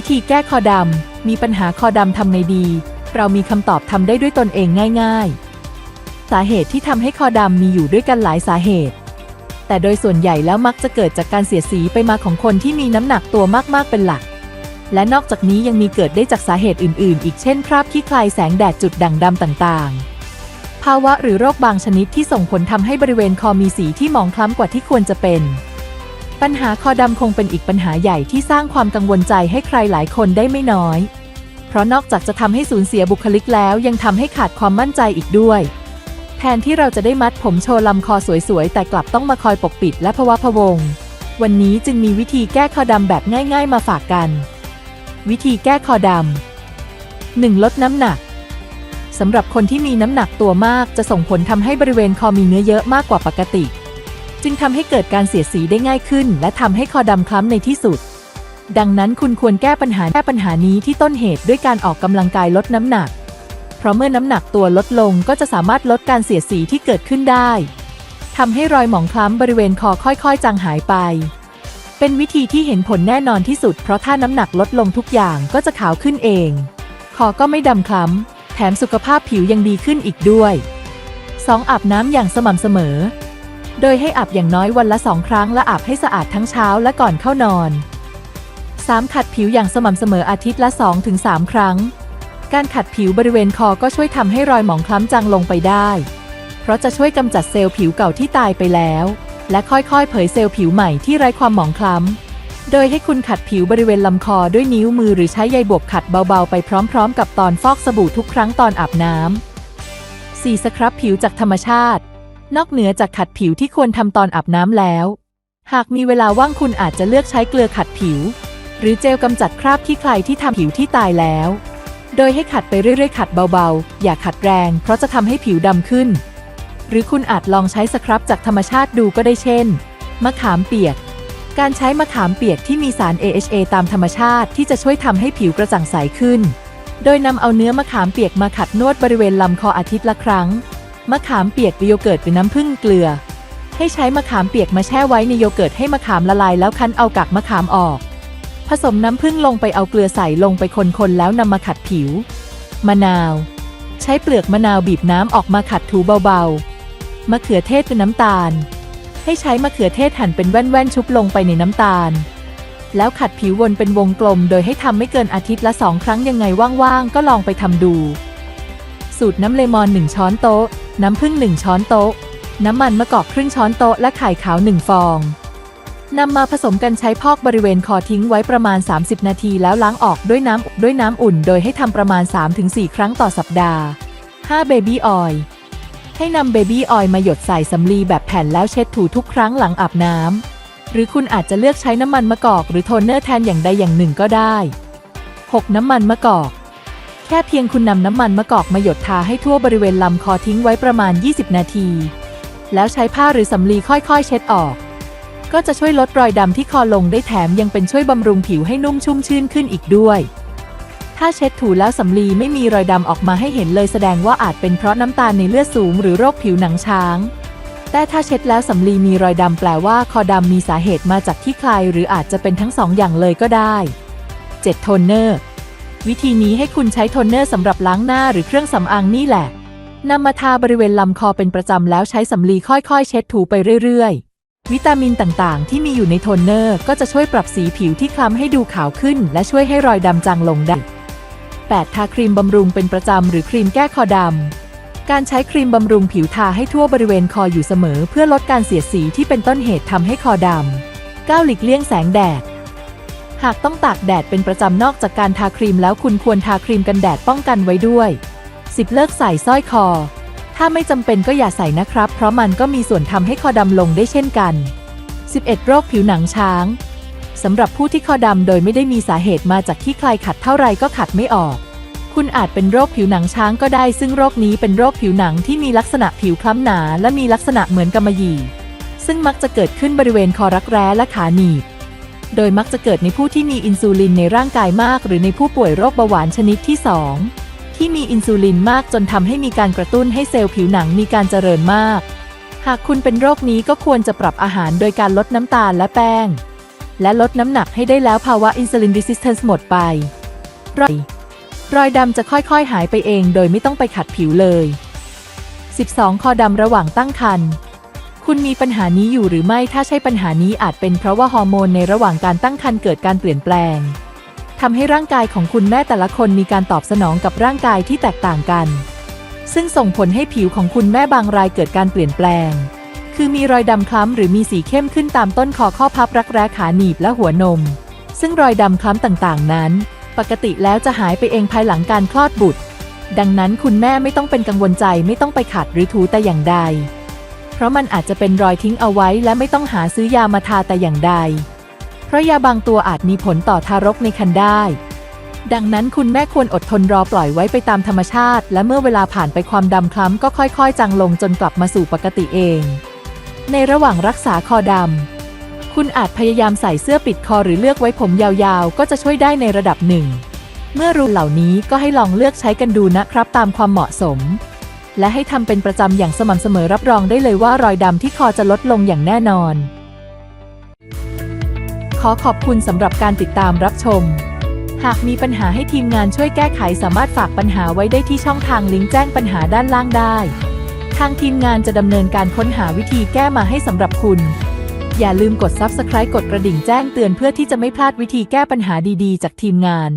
วิธีแก้คอดำ มีปัญหาคอดำทำไงดี เรามีคำตอบทำได้ด้วยตนเองง่าย ๆ สาเหตุที่ทำให้คอดำมีอยู่ด้วยกันหลายสาเหตุ แต่โดยส่วนใหญ่แล้วมักจะเกิดจากการเสียสีไปมาของคนที่มีน้ำหนักตัวมาก ๆ เป็นหลัก และนอกจากนี้ยังมีเกิดได้จากสาเหตุอื่น ๆ อีกเช่น คราบขี้คลายแสงแดดจุดด่างดำต่าง ๆ ภาวะหรือโรคบางชนิดที่ส่งผลทำให้บริเวณคอมีสีที่หมองคล้ำกว่าที่ควรจะเป็น ปัญหาคอดำคงเป็นอีกปัญหาใหญ่ที่สร้างความกังวลใจให้ใครหลายคนได้ไม่น้อย เพราะนอกจากจะทำให้สูญเสียบุคลิกแล้วยังทำให้ขาดความมั่นใจอีกด้วย แทนที่เราจะได้มัดผมโชว์ลำคอสวยๆ แต่กลับต้องมาคอยปกปิดและพะวะพะวง วันนี้จึงมีวิธีแก้คอดำแบบง่าย ๆ มาฝากกัน วิธีแก้คอดำ 1. ลดน้ำหนักสำหรับคนที่มีน้ำหนักตัวมากจะส่งผลทำให้บริเวณคอมีเนื้อเยอะมากกว่าปกติ จึงทำให้เกิดการเสียดสีได้ง่ายขึ้น และทำให้คอดำคล้ำในที่สุด ดังนั้นคุณควรแก้ปัญหาแก้ปัญหานี้ที่ต้นเหตุด้วยการออกกำลังกายลดน้ำหนัก เพราะเมื่อน้ำหนักตัวลดลงก็จะสามารถลดการเสียดสีที่เกิดขึ้นได้ทำให้รอยหมองคล้ำบริเวณคอค่อยๆ จางหายไป เป็นวิธีที่เห็นผลแน่นอนที่สุด เพราะถ้าน้ำหนักลดลงทุกอย่างก็จะขาวขึ้นเอง คอก็ไม่ดำคล้ำ แถมสุขภาพผิวยังดีขึ้นอีกด้วย 2. อาบน้ำอย่างสม่ำเสมอ โดยให้อาบอย่างน้อยวันละสองครั้งและอาบให้สะอาดทั้งเช้าและก่อนเข้านอน 3. ขัดผิวอย่างสม่ำเสมออาทิตย์ละ 2-3 ครั้ง การขัดผิวบริเวณคอก็ช่วยทำให้รอยหมองคล้ำจางลงไปได้ เพราะจะช่วยกำจัดเซลล์ผิวเก่าที่ตายไปแล้ว และค่อยๆ เผยเซลล์ผิวใหม่ที่ไร้ความหมองคล้ำ โดยให้คุณขัดผิวบริเวณลำคอด้วยนิ้วมือหรือใช้ใยบวกขัดเบาๆ ไปพร้อม ๆ กับตอนฟอกสบู่ทุกครั้งตอนอาบน้ำ 4. สครับผิวจากธรรมชาติ นอกเหนือจากขัดผิวที่ควรทำตอนอาบน้ำแล้ว หากมีเวลาว่างคุณอาจจะเลือกใช้เกลือขัดผิว หรือเจลกำจัดคราบที่ใครที่ทำผิวที่ตายแล้ว โดยให้ขัดไปเรื่อยๆ ขัดเบาๆ อย่าขัดแรง เพราะจะทำให้ผิวดำขึ้น หรือคุณอาจลองใช้สครับจากธรรมชาติดูก็ได้เช่น มะขามเปียก การใช้มะขามเปียกที่มีสาร AHA ตามธรรมชาติที่จะช่วยทำให้ผิวกระจ่างใสขึ้น โดยนำเอาเนื้อมะขามเปียกมาขัดนวดบริเวณลำคออาทิตย์ละครั้ง มะขามเปียกโยเกิร์ตหรือน้ำผึ้งเกลือ ให้ใช้มะขามเปียกมาแช่ไว้ในโยเกิร์ตให้มะขามละลายแล้วคั้นเอากากมะขามออก ผสมน้ำผึ้งลงไปเอาเกลือใส่ลงไปคนๆแล้วนำมาขัดผิว มะนาว ใช้เปลือกมะนาวบีบน้ำออกมาขัดถูเบาๆ มะเขือเทศเป็นน้ำตาล ให้ใช้มะเขือเทศหั่นเป็นแว่นๆชุบลงไปในน้ำตาล แล้วขัดผิววนเป็นวงกลม โดยให้ทำไม่เกินอาทิตย์ละสองครั้งยังไงว่างๆก็ลองไปทำดู สูตรน้ำเลมอน 1 ช้อนโต๊ะ น้ำผึ้ง1 ช้อนโต๊ะ น้ำมันมะกอกครึ่งช้อนโต๊ะและไข่ขาว 1 ฟองนำมาผสมกันใช้พอกบริเวณคอทิ้งไว้ประมาณ 30 นาทีแล้วล้างออกด้วยน้ำด้วยน้ำอุ่น โดยให้ทำประมาณ 3-4 ครั้งต่อสัปดาห์ 5. เบบี้ออยล์ให้นำเบบี้ออยล์มาหยดใส่สำลีแบบแผ่นแล้วเช็ดถูทุกครั้งหลังอาบน้ำ หรือคุณอาจจะเลือกใช้น้ำมันมะกอก หรือโทนเนอร์แทนอย่างใดอย่างหนึ่งก็ได้ 6. น้ำมันมะกอก แค่เพียงคุณนำน้ำมันมะกอกมาหยดทาให้ทั่วบริเวณลำคอทิ้งไว้ประมาณ 20 นาที แล้วใช้ผ้าหรือสำลีค่อยๆ เช็ดออก ก็จะช่วยลดรอยดำที่คอลงได้แถมยังเป็นช่วยบำรุงผิวให้นุ่มชุ่มชื่นขึ้นอีกด้วย ถ้าเช็ดถูแล้วสำลีไม่มีรอยดำออกมาให้เห็นเลยแสดงว่าอาจเป็นเพราะน้ำตาลในเลือดสูงหรือโรคผิวหนังช้างแต่ถ้าเช็ดแล้วสำลีมีรอยดำแปลว่าคอดำมีสาเหตุมาจากที่ใครหรืออาจจะเป็นทั้งสองอย่างเลยก็ได้ 7. โทนเนอร์ วิธีนี้ให้คุณใช้โทนเนอร์สำหรับล้างหน้าหรือเครื่องสำอางนี่แหละนำมาทาบริเวณลำคอเป็นประจำแล้วใช้สำลีค่อยๆ เช็ดถูไปเรื่อยๆ วิตามินต่างๆ ที่มีอยู่ในโทนเนอร์ก็จะช่วยปรับสีผิวที่คล้ำให้ดูขาวขึ้น และช่วยให้รอยดำจางลงได้ 8. ทาครีมบำรุงเป็นประจำหรือครีมแก้คอดำ การใช้ครีมบำรุงผิวทาให้ทั่วบริเวณคออยู่เสมอ เพื่อลดการเสียดสีที่เป็นต้นเหตุทำให้คอดำ 9. หลีกเลี่ยงแสงแดด หากต้องตากแดดเป็นประจำนอกจากการทาครีมแล้วคุณควรทาครีมกันแดดป้องกันไว้ด้วย 10. เลิกใส่สร้อยคอ ถ้าไม่จำเป็นก็อย่าใส่นะครับ เพราะมันก็มีส่วนทำให้คอดำลงได้เช่นกัน 11. โรคผิวหนังช้างสำหรับผู้ที่คอดำโดยไม่ได้มีสาเหตุมาจากที่ใครขัดเท่าไรก็ขัดไม่ออก คุณอาจเป็นโรคผิวหนังช้างก็ได้ ซึ่งโรคนี้เป็นโรคผิวหนังที่มีลักษณะผิวคล้ำหนา และมีลักษณะเหมือนกำมะหยี่ ซึ่งมักจะเกิดขึ้นบริเวณคอรักแร้และขาหนีบ โดยมักจะเกิดในผู้ที่มีอินซูลินในร่างกายมาก หรือในผู้ป่วยโรคเบาหวานชนิดที่ 2 ที่มีอินซูลินมากจนทำให้มีการกระตุ้นให้เซลล์ผิวหนังมีการเจริญมาก หากคุณเป็นโรคนี้ก็ควรจะปรับอาหารโดยการลดน้ำตาลและแป้ง และลดน้ำหนักให้ได้แล้วภาวะอินซูลิน resistance หมดไปรอยรอยดำจะค่อยๆ หายไปเอง โดยไม่ต้องไปขัดผิวเลย 12 คอดำระหว่างตั้งครรภ์ คุณมีปัญหานี้อยู่หรือไม่ถ้าใช่ปัญหานี้อาจเป็นเพราะว่าฮอร์โมนในระหว่างการตั้งครรภ์เกิดการเปลี่ยนแปลงทำให้ร่างกายของคุณแม่แต่ละคนมีการตอบสนองกับร่างกายที่แตกต่างกัน ซึ่งส่งผลให้ผิวของคุณแม่บางรายเกิดการเปลี่ยนแปลง คือมีรอยดำคล้ำหรือมีสีเข้มขึ้นตามต้นคอข้อพับรักแร้ขาหนีบและหัวนม ซึ่งรอยดำคล้ำต่างๆ นั้น ปกติแล้วจะหายไปเองภายหลังการคลอดบุตร ดังนั้นคุณแม่ไม่ต้องเป็นกังวลใจไม่ต้องไปขัดหรือถูแต่อย่างใด เพราะมันอาจจะเป็นรอยทิ้งเอาไว้และไม่ต้องหาซื้อยามาทาแต่อย่างใด เพราะยาบางตัวอาจมีผลต่อทารกในครรภ์ได้ ดังนั้นคุณแม่ควรอดทนรอปล่อยไว้ไปตามธรรมชาติ และเมื่อเวลาผ่านไปความดำคล้ำก็ค่อยๆ จางลงจนกลับมาสู่ปกติเอง ในระหว่างรักษาคอดำคุณอาจพยายามใส่เสื้อปิดคอหรือเลือกไว้ผมยาวๆ ก็จะช่วยได้ในระดับหนึ่ง เมื่อรู้เหล่านี้ก็ให้ลองเลือกใช้กันดูนะครับตามความเหมาะสม และให้ทำเป็นประจำอย่างสม่ำเสมอรับรองได้เลยว่ารอยดำที่คอจะลดลงอย่างแน่นอน ขอขอบคุณสำหรับการติดตามรับชม หากมีปัญหาให้ทีมงานช่วยแก้ไขสามารถฝากปัญหาไว้ได้ที่ช่องทางลิงก์แจ้งปัญหาด้านล่างได้ ทางทีมงานจะดำเนินการค้นหาวิธีแก้มาให้สำหรับคุณ อย่าลืมกด Subscribe กดกระดิ่งแจ้งเตือนเพื่อที่จะไม่พลาดวิธีแก้ปัญหาดีๆ จากทีมงาน